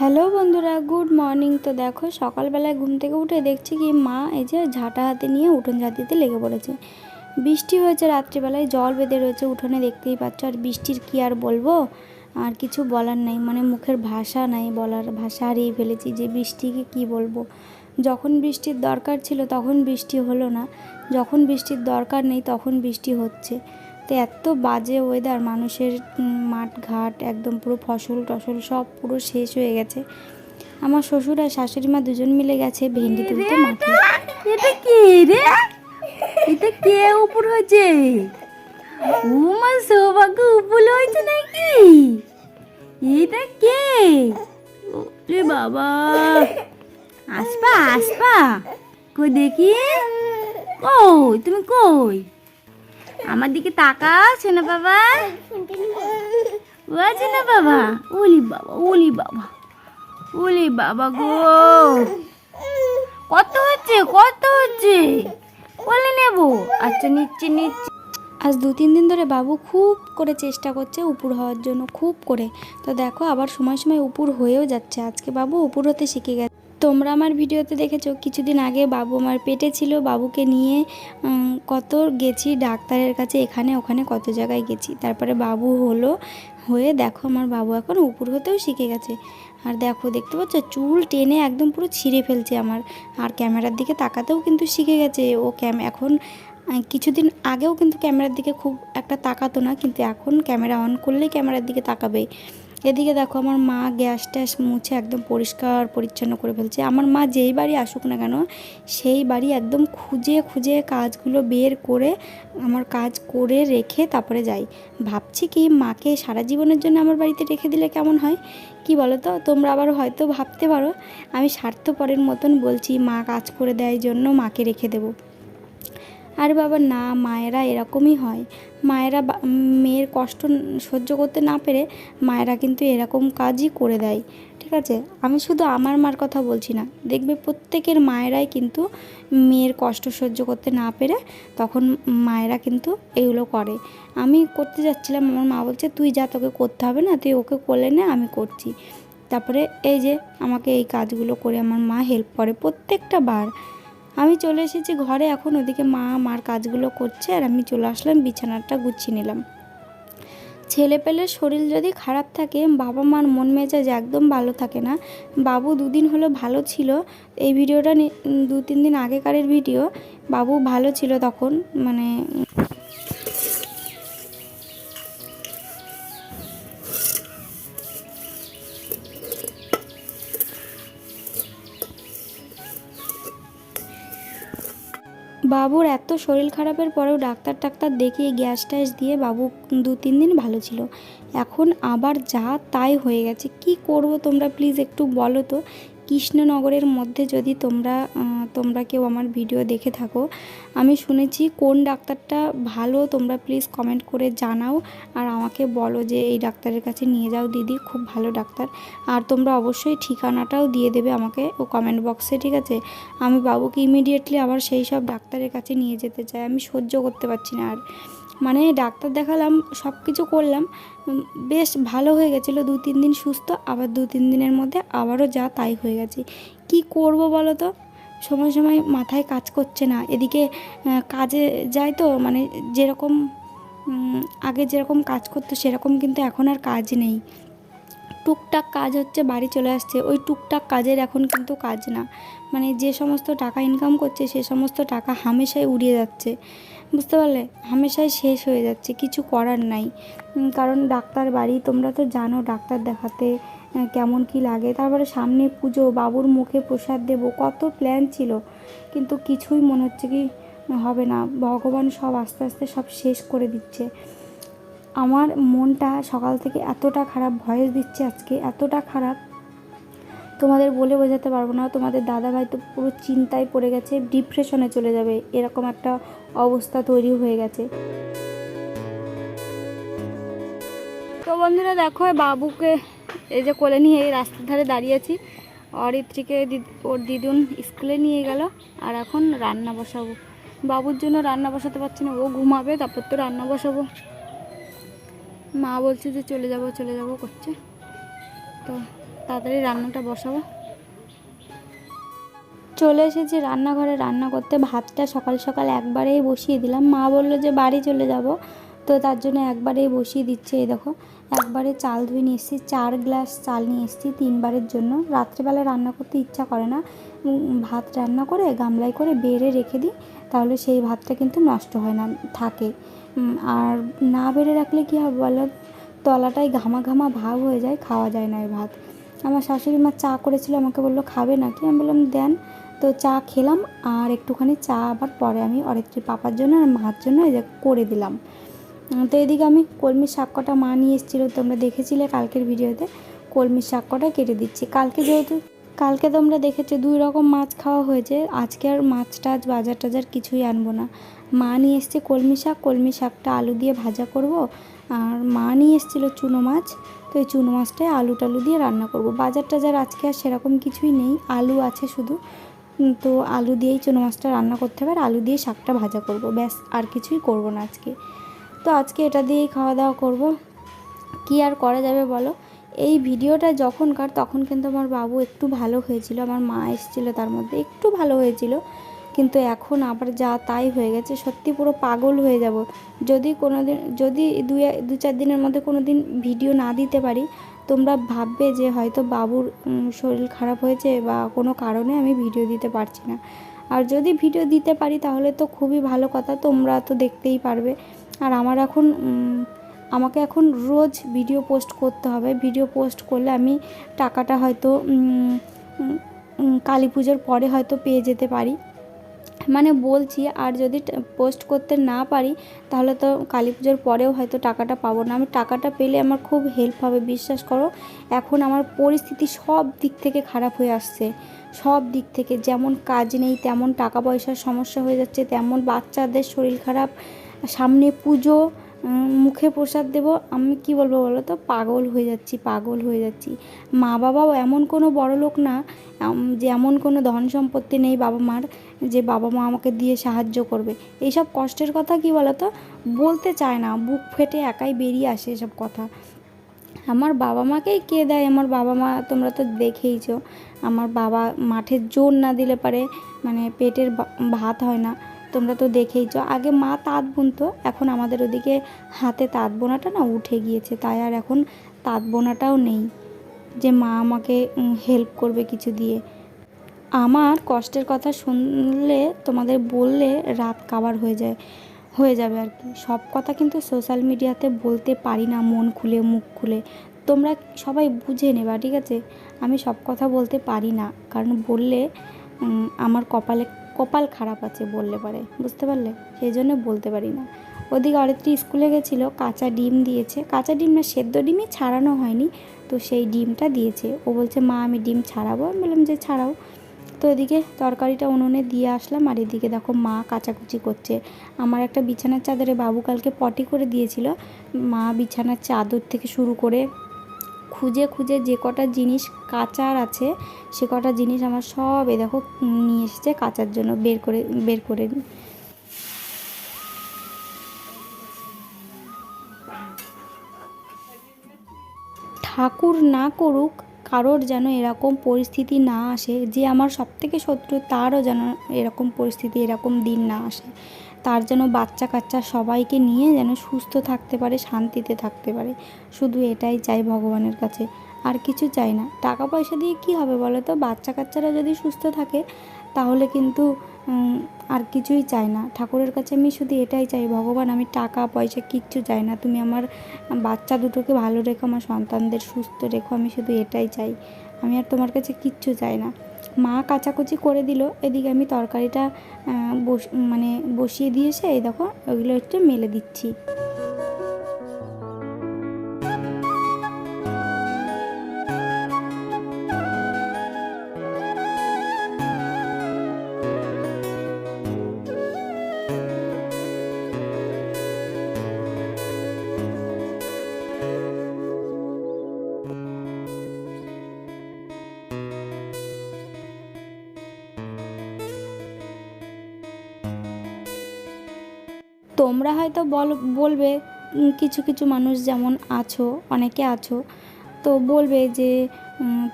Hello বন্ধুরা, good morning. তো দেখো, সকালবেলায় ঘুম থেকে উঠে দেখছি কি মা এই যে ঝাঁটা হাতে নিয়ে উঠোন ঝাঁটিতে লেগে পড়েছে। বৃষ্টি হয়েছে রাত্রিবেলায়, জল বেঁধে রয়েছে উঠোনে, দেখতেই পাচ্ছ। আর বৃষ্টির কি আর বলব? আর কিছু বলার নাই মানে মুখের ভাষা নাই, বলার ভাষা হারিয়ে ফেলেছি যে বৃষ্টিকে কি বলব? যখন বৃষ্টির দরকার ছিল, তখন বৃষ্টি হলো না। যখন বৃষ্টির দরকার নেই, তখন বৃষ্টি হচ্ছে। তো এত বাজে ওয়েদার মানুষের মাঠ ঘাট একদম পুরো ফসল টসল সব পুরো শেষ হয়ে গেছে। আমার শ্বশুর আর শাশুড়ি মা দুজন মিলে গেছে ভেন্ডি তুলতে মাঠে। এটা কে রে? এটা কে উপর হয়েছে? উমা, সৌভাগ্য উপর হয়েছে নাকি? এটা কে? রে বাবা। আসপা আসপা কই দেখি? কই, তুমি কই? আমার দিকে তাকা না বাবা। আছে না বাবা। ওলি বাবা ওলি বাবা। ওলি বাবা গো। কত হচ্ছে কত হচ্ছে? বলে নেব। আচ্ছা নিচ্ছে নিচ্ছে। আজ দু, তিন দিন ধরে বাবু খুব করে চেষ্টা করছে উপুর হওয়ার জন্য, খুব করে। তো দেখো, আবার সময় সময় উপুর হয়েও যাচ্ছে। আজকে বাবু উপুর হতে শিখে গেছে। তোমরা আমার ভিডিওতে দেখেছ, কিছুদিন আগে বাবু আমার পেটে ছিল, বাবুকে নিয়ে কত গেছি ডাক্তারের কাছে, এখানে ওখানে কত জায়গায় গেছি। তারপরে বাবু হলো, হয়ে দেখো আমার বাবু এখন উপর হতেও শিখে গেছে। আর দেখো, দেখতে পাচ্ছ, চুল টেনে একদম পুরো ছিঁড়ে ফেলছে আমার। আর ক্যামেরার দিকে তাকাতেও কিন্তু শিখে গেছে ও ক্যাম, এখন কিছুদিন আগেও কিন্তু ক্যামেরার দিকে খুব একটা তাকাতো না, কিন্তু এখন ক্যামেরা অন করলেই ক্যামেরার দিকে তাকাবে এদিকে দেখো, আমার মা গ্যাস ট্যাস মুছে একদম পরিষ্কার, পরিচ্ছন্ন করে ফেলছে। আমার মা যেই বাড়ি আসুক না কেন, সেই বাড়ি একদম খুঁজে খুঁজে কাজগুলো বের করে, আমার কাজ করে রেখে তারপরে যাই। ভাবছি কি, মাকে সারা জীবনের জন্য আমার বাড়িতে রেখে দিলে কেমন হয়? কি বলো তো তোমরা আবার হয়তো ভাবতে পারো, আমি স্বার্থপরের মতন বলছি, মা কাজ করে দেয় জন্য মাকে রেখে দেবো। আর বাবা, না, মায়েরা এরকমই হয়। মায়েরা মেয়ের কষ্ট সহ্য করতে না পেরে মায়েরা কিন্তু এরকম কাজই করে দেয়, ঠিক আছে? আমি শুধু আমার মার কথা বলছি না, দেখবে প্রত্যেকের মায়েরাই কিন্তু মেয়ের কষ্ট সহ্য করতে না পেরে তখন মায়েরা কিন্তু এগুলো করে। আমি করতে যাচ্ছিলাম, আমার মা বলছে, তুই যা, তোকে করতে হবে না, তুই ওকে করলে না, আমি করছি। তারপরে এই যে, আমাকে এই কাজগুলো করে আমার মা হেল্প করে প্রত্যেকটা বার। আমি চলে এসেছি ঘরে, এখন ওদিকে মা মার কাজগুলো করছে আর আমি চলে আসলাম, বিছানাটা গুছিয়ে নিলাম। ছেলে পেলের শরীর যদি খারাপ থাকে, বাবা মার মন মেজাজ একদম ভালো থাকে না। বাবু দুদিন হলো ভালো ছিল, এই ভিডিওটা দু তিন দিন আগেকারের ভিডিও, বাবু ভালো ছিল তখন মানে বাবুর এত শরীর খারাপের পরেও ডাক্তার টাক্তার দেখিয়ে গ্যাস ট্যাস দিয়ে বাবু দু তিন দিন ভালো ছিল। এখন আবার যা তাই হয়ে গেছে। কি করব তোমরা? প্লিজ একটু বলো তো। কৃষ্ণনগরের মধ্যে যদি তোমরা তোমরা কেউ আমার ভিডিও দেখে থাকো, আমি শুনেছি কোন ডাক্তারটা ভালো, তোমরা প্লিজ কমেন্ট করে জানাও আর আমাকে বলো যে এই ডাক্তারের কাছে নিয়ে যাও দিদি, খুব ভালো ডাক্তার। আর তোমরা অবশ্যই ঠিকানাটাও দিয়ে দেবে আমাকে ও কমেন্ট বক্সে ঠিক আছে? আমি বাবুকে ইমিডিয়েটলি আবার সেই সব ডাক্তারের কাছে নিয়ে যেতে চাই, আমি সহ্য করতে পারছি না আর। মানে ডাক্তার দেখালাম সব কিছু করলাম বেশ ভালো হয়ে গেছিল। দু তিন দিন সুস্থ, আবার দু তিন দিনের মধ্যে আবারও যা তাই হয়ে গেছে। কি করব বলো তো? সময় সময় মাথায় কাজ করছে না। এদিকে কাজে যায় তো মানে যেরকম আগে যেরকম কাজ করতো, সেরকম কিন্তু এখন আর কাজ নেই। টুকটাক কাজ হচ্ছে, বাড়ি চলে আসছে। ওই টুকটাক কাজের এখন কিন্তু কাজ না। মানে যে সমস্ত টাকা ইনকাম করছে, সে সমস্ত টাকা হামেশাই উড়িয়ে যাচ্ছে। বুঝতে পারলে? হামেশাই শেষ হয়ে যাচ্ছে, কিছু করার নাই। কারণ ডাক্তার বাড়ি, তোমরা তো জানো ডাক্তার দেখাতে কেমন কি লাগে। তারপরে সামনে পুজো, বাবুর মুখে প্রসাদ দেবো, কত প্ল্যান ছিল। কিন্তু কিছুই মনে হচ্ছে কি, হবে না। ভগবান সব আস্তে আস্তে সব শেষ করে দিচ্ছে। আমার মনটা সকাল থেকে এতটা খারাপ, ভয়েস দিচ্ছে আজকে, এতটা খারাপ তোমাদের বলে বোঝাতে পারব না, তোমাদের দাদাভাই তো পুরো চিন্তায় পড়ে গেছে ডিপ্রেশনে চলে যাবে, এরকম একটা অবস্থা তৈরি হয়ে গেছে। তো বন্ধুরা দেখো বাবুকে এই যে কোলে নিয়ে এই রাস্তার ধারে দাঁড়িয়েছি অরিত্রীকে দিদ- ওর দিদুন স্কুলে নিয়ে গেল, আর এখন রান্না বসাবো। বাবুর জন্য রান্না বসাতে পারছি না, ও ঘুমাবে, তারপর তো রান্না বসাবো। মা বলছে যে চলে যাব চলে যাব, করছে। তো তাড়াতাড়ি রান্নাটা বসাবো। চলে এসেছি রান্নাঘরে রান্না করতে। ভাতটা সকাল সকাল একবারেই বসিয়ে দিলাম। মা বলল যে বাড়ি চলে যাব, তো তার জন্য একবারেই বসিয়ে দিচ্ছে এই দেখো। একবারে চাল ধুয়ে নিয়ে এসেছি, চার গ্লাস চাল নিয়ে এসেছি তিনবারের জন্য। রাত্রেবেলা রান্না করতে ইচ্ছা করে না। ভাত রান্না করে গামলায় করে বেড়ে রেখে দিই, তাহলে সেই ভাতটা কিন্তু নষ্ট হয় না, থাকে। আর না বেড়ে রাখলে কী হবে বলো? তলাটায় ঘামা ঘামা ভাব হয়ে যায়, খাওয়া যায় না এই ভাত। আমার শাশুড়ি মা চা করেছিল, আমাকে বলল, খাবে নাকি? আমি বললাম, দেন। তো চা খেলাম আর একটুখানি চা আবার পরে আমি অরেত্রী পাপার জন্য আর মার জন্য করে দিলাম। তো এদিকে আমি কলমির শাক কটা মা নিয়ে এসেছিল, তোমরা দেখেছিলে কালকের ভিডিওতে, কলমির শাক কটা কেটে দিচ্ছি। কালকে যেহেতু, কালকে তোমরা দেখেছ, দুই রকম মাছ খাওয়া হয়েছে। আজকে আর মাছ টাছ বাজার টাজার কিছুই আনব না। মা নিয়ে এসছে কলমি শাক, কলমি শাকটা আলু দিয়ে ভাজা করব আর মা নিয়ে এসেছিল চুনো মাছ, তো এই চুনো মাছটাই আলু টালু দিয়ে রান্না করব। বাজার টাজার আজকে আর সেরকম কিছুই নেই, আলু আছে শুধু। তো আলু দিয়েই চুনো মাছটা রান্না করতে হবে, আর আলু দিয়ে শাকটা ভাজা করব। ব্যাস, আর কিছুই করব না আজকে। তো আজকে এটা দিয়েই খাওয়া দাওয়া করব। কি আর করা যাবে বলো? এই ভিডিওটা যখনকার তখন কিন্তু আমার বাবু একটু ভালো হয়েছিল, আমার মা এসেছিল তার মধ্যে একটু ভালো হয়েছিল। কিন্তু এখন আবার যা তাই হয়ে গেছে, সত্যি পুরো পাগল হয়ে যাব। যদি কোনো দিন যদি দু দু চার দিনের মধ্যে কোনো দিন ভিডিও না দিতে পারি, তোমরা ভাববে যে হয়তো বাবুর শরীর খারাপ হয়েছে বা কোনো কারণে আমি ভিডিও দিতে পারছি না। আর যদি ভিডিও দিতে পারি তাহলে তো খুবই ভালো কথা, তোমরা তো দেখতেই পারবে। আর আমার এখন আমাকে এখন রোজ ভিডিও পোস্ট করতে হবে। ভিডিও পোস্ট করলে আমি টাকাটা হয়তো কালী পুজোর পরে হয়তো পেয়ে যেতে পারি। মানে বলছি, আর যদি পোস্ট করতে না পারি, তাহলে তো কালী পুজোর পরেও হয়তো টাকাটা পাবো না। আমি টাকাটা পেলে আমার খুব হেল্প হবে, বিশ্বাস করো। এখন আমার পরিস্থিতি সব দিক থেকে খারাপ হয়ে আসছে। সব দিক থেকে যেমন কাজ নেই, তেমন টাকা পয়সার সমস্যা হয়ে যাচ্ছে, তেমন বাচ্চাদের শরীর খারাপ, সামনে পুজো মুখে প্রসাদ দেব। আমি কি বলব বলো তো? পাগল হয়ে যাচ্ছি, পাগল হয়ে যাচ্ছি। মা বাবাও এমন কোনো বড় লোক না যে এমন কোনো ধন সম্পত্তি নেই বাবা মার, যে বাবা মা আমাকে দিয়ে সাহায্য করবে। এইসব কষ্টের কথা কি বলো তো? বলতে চায় না, বুক ফেটে একাই বেরিয়ে আসে এসব কথা। আমার বাবা মাকেই কে দেয়? আমার বাবা মা তোমরা তো দেখেইছো। আমার বাবা মাঠে জোর না দিলে পারে মানে পেটের ভাত হয় না। তোমরা তো দেখেইছো আগে মা তাঁত বুনতো, এখন আমাদের ওদিকে হাতে তাঁত বোনাটা না উঠে গিয়েছে, তাই আর এখন তাঁত বোনাটাও নেই। যে মা আমাকে হেল্প করবে কিছু দিয়ে। আমার কষ্টের কথা শুনলে, তোমাদের বললে রাত কাবার হয়ে যায়, হয়ে যাবে আর কি। সব কথা কিন্তু সোশ্যাল মিডিয়াতে বলতে পারি না, মন খুলে, মুখ খুলে। তোমরা সবাই বুঝে নেবা, ঠিক আছে? আমি সব কথা বলতে পারি না, কারণ বললে আমার কপালে কপাল খারাপ আছে বললে পারে, বুঝতে পারলে? সেই জন্য বলতে পারি না। ওদিকে অরিত্রী স্কুলে গেছিল, কাঁচা ডিম দিয়েছে। কাঁচা ডিম না, সেদ্ধ ডিমই ছাড়ানো হয়নি। তো সেই ডিমটা দিয়েছে। ও বলছে, মা, আমি ডিম ছাড়াবো? আমি বললাম, যে ছাড়াও। তো এদিকে তরকারিটা উনুনে দিয়ে আসলাম। আর এদিকে দেখো মা কাচাকুচি করছে। আমার একটা বিছানার চাদরে বাবু কালকে পটি করে দিয়েছিল। মা বিছানার চাদর থেকে শুরু করে খুঁজে খুঁজে যে কটা জিনিস কাচার আছে, সে কটা জিনিস আমার সব, এ দেখো, নিয়ে এসেছে কাচার জন্য, বের করে বের করে ঠাকুর না করুক, কারোর যেন এরকম পরিস্থিতি না আসে, যে আমার সবথেকে শত্রু, তারও যেন এরকম পরিস্থিতি, এরকম দিন না আসে। তার যেন বাচ্চা কাচ্চা সবাইকে নিয়ে যেন সুস্থ থাকতে পারে, শান্তিতে থাকতে পারে। শুধু এটাই চাই ভগবানের কাছে। আর কিছু চাই না। টাকা পয়সা দিয়ে কি হবে বলো তো? বাচ্চা কাচ্চারা যদি সুস্থ থাকে, তাহলে কিন্তু আর কিছুই চাই না। ঠাকুরের কাছে আমি শুধু এটাই চাই, ভগবান, আমি টাকা পয়সা কিচ্ছু চাই না। তুমি আমার বাচ্চা দুটোকে ভালো রেখো, আমার সন্তানদের সুস্থ রেখো, আমি শুধু এটাই চাই। আমি আর তোমার কাছে কিচ্ছু চাই না। মা কাচাকুচি করে দিল, এদিকে আমি তরকারিটা বস মানে বসিয়ে দিয়েছে এই দেখো ওইগুলো একটু মেলে দিচ্ছি। তোমরা হয়তো বল, বলবে কিছু কিছু মানুষ যেমন আছো, অনেকে আছো, তো বলবে যে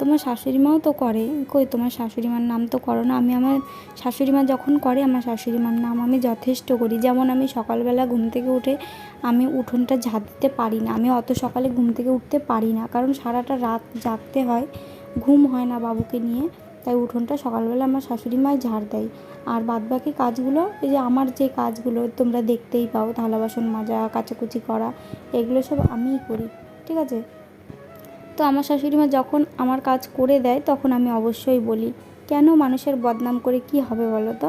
তোমার শাশুড়ি মাও তো করে। কই তোমার শাশুড়ি মার নাম তো করো না। আমি আমার শাশুড়ি মা যখন করে, আমার শাশুড়ি মার নাম আমি যথেষ্ট করি। যেমন আমি সকালবেলা ঘুম থেকে উঠে আমি উঠোনটা ঝাঁট দিতে পারি না। আমি অত সকালে ঘুম থেকে উঠতে পারি না। কারণ সারাটা রাত জাগতে হয়, ঘুম হয় না বাবুকে নিয়ে। তাই উঠোনটা সকালবেলা আমার শাশুড়ি মাই ঝাড় দেয়। আর বাদবাকি কাজগুলো, এই যে আমার যে কাজগুলো তোমরা দেখতেই পাও, থালা বাসন মাজা, কাচাকুচি করা, এগুলো সব আমিই করি, ঠিক আছে? তো আমার শাশুড়ি মা যখন আমার কাজ করে দেয়, তখন আমি অবশ্যই বলি, কেন মানুষের বদনাম করে কি হবে বলো তো?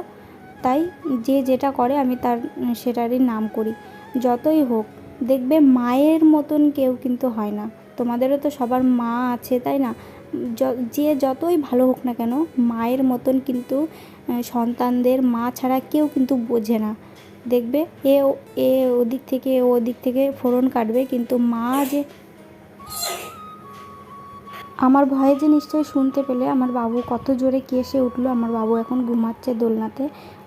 তাই যে যেটা করে আমি তার, সেটারই নাম করি। যতই হোক, দেখবে মায়ের মতন কেউ কিন্তু হয় না। তোমাদেরও তো সবার মা আছে, তাই না? যে যতই ভালো হোক না কেন, মায়ের মতন কিন্তু সন্তানদের মা ছাড়া কেউ কিন্তু বোঝে না। দেখবে, এ এ ওদিক থেকে, ও ওদিক থেকে ফোড়ন কাটবে, কিন্তু মা যে আমার ভয়ে যে নিশ্চয়ই শুনতে পেলে, আমার বাবু কত জোরে কেসে উঠল, আমার বাবু এখন ঘুমাচ্ছে দোলনাতে,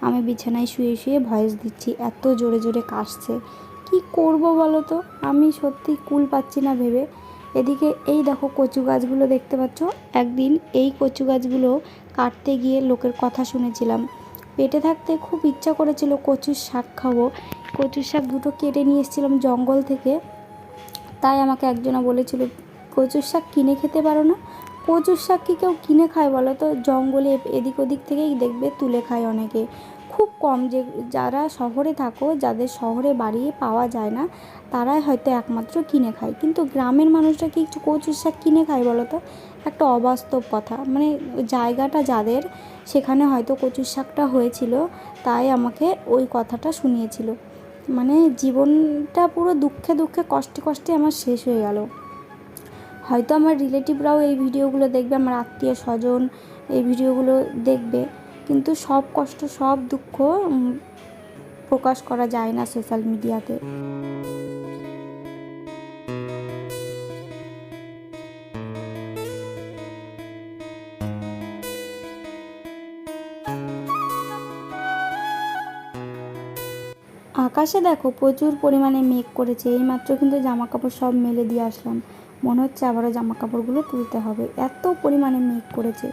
আমি বিছানায় শুয়ে শুয়ে ভয়েস দিচ্ছি, এত জোরে জোরে কাশছে। কি করব বলো তো? আমি সত্যি কুল পাচ্ছি না ভেবে। এদিকে এই দেখো কচু গাছগুলো দেখতে পাচ্ছ। একদিন এই কচু গাছগুলো কাটতে গিয়ে লোকের কথা শুনেছিলাম। পেটে থাকতে খুব ইচ্ছা করেছিল কচুর শাক খাব। কচুর শাক দুটো কেটে নিয়ে এসেছিলাম জঙ্গল থেকে। তাই আমাকে একজনা বলেছিল, কচুর শাক কিনে খেতে পারো না? কচুর শাক কি কেউ কিনে খায় বলো তো? জঙ্গলে এদিক ওদিক থেকেই দেখবে, তুলে খায় অনেকে। খুব কম যে যারা শহরে থাকো, যাদের শহরে বাড়ি পাওয়া যায় না, তারাই হয়তো একমাত্র কিনে খায়। কিন্তু গ্রামের মানুষরা কি একটু কচুর শাক কিনে খায় বলো তো? একটা অবাস্তব কথা। মানে জায়গাটা যাদের, সেখানে হয়তো কচুর শাকটা হয়েছিল, তাই আমাকে ওই কথাটা শুনিয়েছিল। মানে জীবনটা পুরো দুঃখে দুঃখে, কষ্টে কষ্টে আমার শেষ হয়ে গেল। হয়তো আমার রিলেটিভরাও এই ভিডিওগুলো দেখবে, আমার আত্মীয় স্বজন এই ভিডিওগুলো দেখবে। কিন্তু সব কষ্ট, সব দুঃখ প্রকাশ করা যায় না সোশ্যাল মিডিয়াতে। আকাশে দেখো প্রচুর পরিমাণে মেঘ করেছে, এইমাত্র কিন্তু জামা কাপড় সব মেলে দিয়ে আসলাম। মনে হচ্ছে আবারও জামা কাপড়গুলো তুলতে হবে। এত পরিমাণে মেঘ করেছে।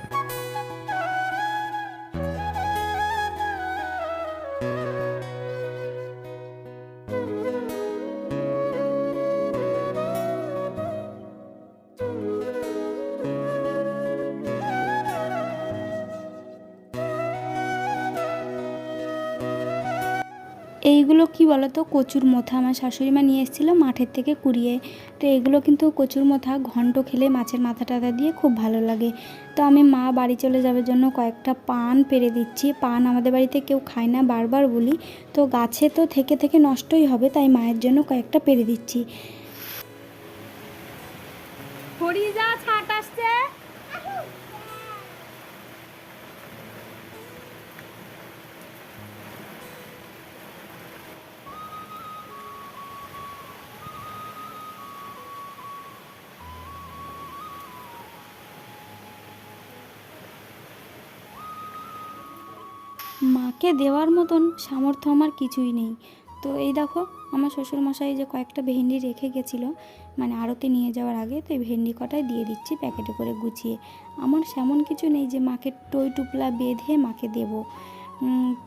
বলো তো কচুর মোথা আমার শাশুড়ি মা নিয়ে এসেছিল মাঠের থেকে কুড়িয়ে। তো এগুলো কিন্তু কচুর মোথা, ঘন্ট খেলে মাছের মাথা টাথা দিয়ে খুব ভালো লাগে। তো আমি মা বাড়ি চলে যাওয়ার জন্য কয়েকটা পান পেরে দিচ্ছি। পান আমাদের বাড়িতে কেউ খায় না, বারবার বলি। তো গাছে তো থেকে থেকে নষ্টই হবে, তাই মায়ের জন্য কয়েকটা পেরে দিচ্ছি। ছাট আসছে? মাকে দেওয়ার মতন সামর্থ্য আমার কিছুই নেই। তো এই দেখো, আমার শ্বশুরমশাই যে কয়েকটা ভেন্ডি রেখে গেছিল মানে আড়তে নিয়ে যাওয়ার আগে, তো এই ভেন্ডি কটাই দিয়ে দিচ্ছি প্যাকেটে করে গুছিয়ে। আমার সেমন কিছু নেই যে মাকে টই টুপলা বেঁধে মাকে দেব।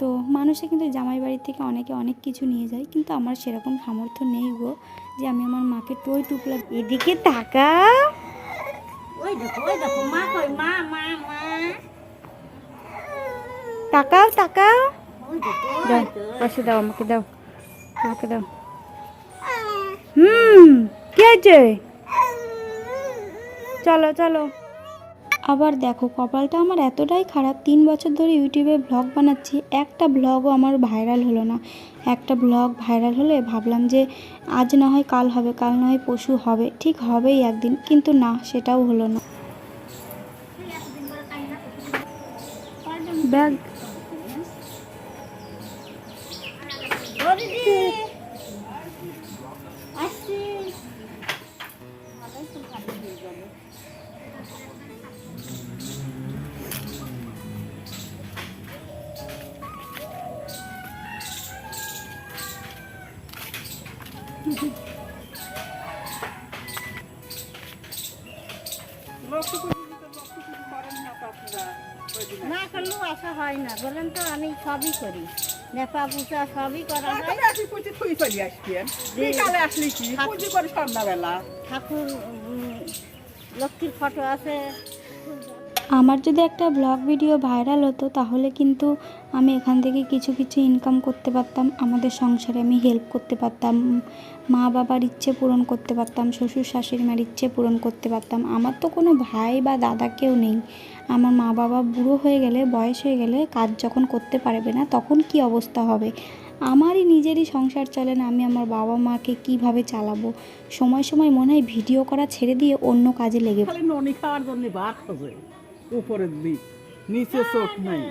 তো মানুষে কিন্তু জামাই বাড়ির থেকে অনেকে অনেক কিছু নিয়ে যায়, কিন্তু আমার সেরকম সামর্থ্য নেই গো যে আমি আমার মাকে টই টুপলা এদিকে তাকা ওই দেখো ওই দেখো, মা মা মা মা। তাকাও তাকাও। দাও পাশে দাও আমাকে দাও আমাকে দাও। হুম কি হয়েছে? চলো চলো। আবার দেখো কপালটা আমার এতটাই খারাপ তিন বছর ধরে ইউটিউবে ব্লগ বানাচ্ছি একটা ব্লগও আমার ভাইরাল হলো না। একটা ব্লগ ভাইরাল হলে ভাবলাম যে আজ না হয় কাল হবে কাল না হয় পশু হবে ঠিক হবেই একদিন কিন্তু না সেটাও হলো না। ব্যাগ না কোনো আশা হয় না। বলেন তো আমি সবই করি। নেপা পূজা সবই করা ঠাকুর লক্ষ্মীর ফটো আছে। আমার যদি একটা ব্লগ ভিডিও ভাইরাল হতো, তাহলে কিন্তু আমি এখান থেকে কিছু কিছু ইনকাম করতে পারতাম, আমাদের সংসারে আমি হেল্প করতে পারতাম, মা বাবার ইচ্ছে পূরণ করতে পারতাম, শ্বশুর শাশুড়ি মার ইচ্ছে পূরণ করতে পারতাম। আমার তো কোনো ভাই বা দাদা কেউ নেই। আমার মা বাবা বুড়ো হয়ে গেলে, বয়স হয়ে গেলে কাজ যখন করতে পারবে না, তখন কি অবস্থা হবে? আমারই নিজেরই সংসার চলে না, আমি আমার বাবা মাকে কীভাবে চালাবো? সময় সময় মনে হয় ভিডিও করা ছেড়ে দিয়ে অন্য কাজে লেগে খাওয়ার জন্য উপরের দিক নিচে চোখ নাই।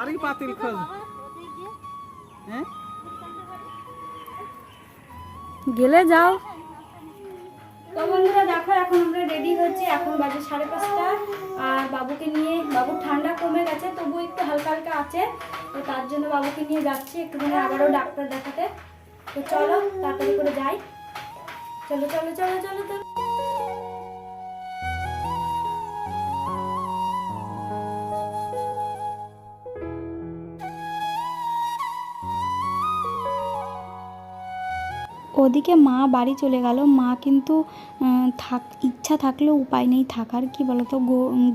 আরই পাতিল খোঁজ হ্যাঁ? গেলে যাও। তো বন্ধুরা দেখো এখন আমরা রেডি হচ্ছি এখন বাজে সাড়ে পাঁচটা। আর বাবুকে নিয়ে বাবু ঠান্ডা কমে গেছে তবু একটু হালকা হালকা আছে। তো তার জন্য বাবুকে নিয়ে যাচ্ছি একটুখানি আবারও ডাক্তার দেখাতে। তো চলো তাড়াতাড়ি করে যাই। চলো চলো চলো চলো ওদিকে মা বাড়ি চলে গেল। মা কিন্তু থাক, ইচ্ছা থাকলেও উপায় নেই থাকার। কি বলতো?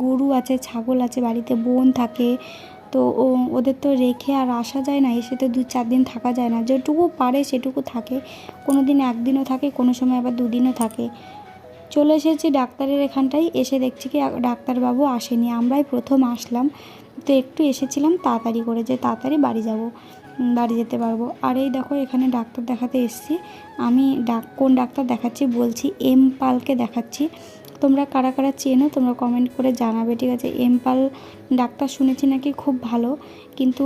গরু আছে, ছাগল আছে, বাড়িতে বোন থাকে। তো ওদের তো রেখে আর আসা যায় না, এসে তো দু চার দিন থাকা যায় না। যেটুকু পারে সেটুকু থাকে। কোনো দিন একদিনও থাকে, কোনো সময় আবার দুদিনও থাকে। চলে এসেছি ডাক্তারের এখানটায়, এসে দেখছি কি ডাক্তারবাবু আসেনি। আমরাই প্রথম আসলাম। তো একটু এসেছিলাম তাড়াতাড়ি করে যে তাড়াতাড়ি বাড়ি যাব বাড়ি যেতে পারব। আর এই দেখো, এখানে ডাক্তার দেখাতে এসেছি। আমি ডাক কোন ডাক্তার দেখাচ্ছি বলছি, এম পালকে দেখাচ্ছি। তোমরা কারা কারা চেনো, তোমরা কমেন্ট করে জানাবে, ঠিক আছে? এম পাল ডাক্তার শুনেছি নাকি খুব ভালো, কিন্তু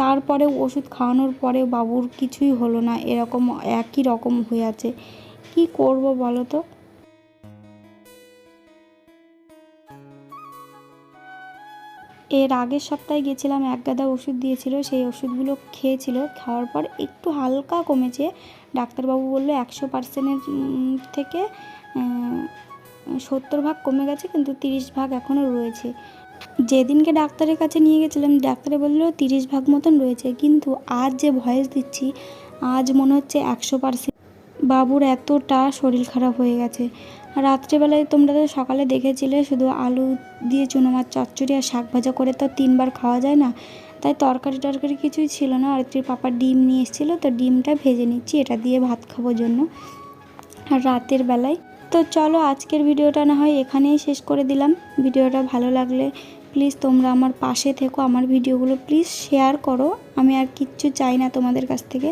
তারপরে ওষুধ খাওয়ানোর পরে বাবুর কিছুই হলো না, এরকম একই রকম হয়ে আছে। কি করব বলো তো? এর আগের সপ্তাহে গেছিলাম, এক গাদা ওষুধ দিয়েছিল, সেই ওষুধগুলো খেয়েছিল, খাওয়ার পর একটু হালকা কমেছে। ডাক্তারবাবু বলল একশো পার্সেন্টের থেকে সত্তর ভাগ কমে গেছে, কিন্তু তিরিশ ভাগ এখনও রয়েছে। যেদিনকে ডাক্তারের কাছে নিয়ে গেছিলাম, ডাক্তারে বলল তিরিশ ভাগ মতন রয়েছে, কিন্তু আজ যে ভয়েস দিচ্ছি, আজ মনে হচ্ছে একশো পার্সেন্ট। বাবুর এতটা শরীর খারাপ হয়ে গেছে। রাত্রেবেলায় তোমরা তো সকালে দেখেছিলে, শুধু আলু দিয়ে চুনো মাছ, চচ্চড়ি আর শাক ভাজা করে তো তিনবার খাওয়া যায় না? তাই তরকারি টরকারি কিছুই ছিল না। অরিত্রীর পাপা ডিম নিয়ে এসেছিল, তো ডিমটা ভেজে নিচ্ছি, এটা দিয়ে ভাত খাব জন্য। আর রাতের বেলায় তো চলো আজকের ভিডিওটা না হয় এখানেই শেষ করে দিলাম। ভিডিওটা ভালো লাগলে প্লিজ তোমরা আমার পাশে থেকো, আমার ভিডিওগুলো প্লিজ শেয়ার করো। আমি আর কিচ্ছু চাই না তোমাদের কাছ থেকে।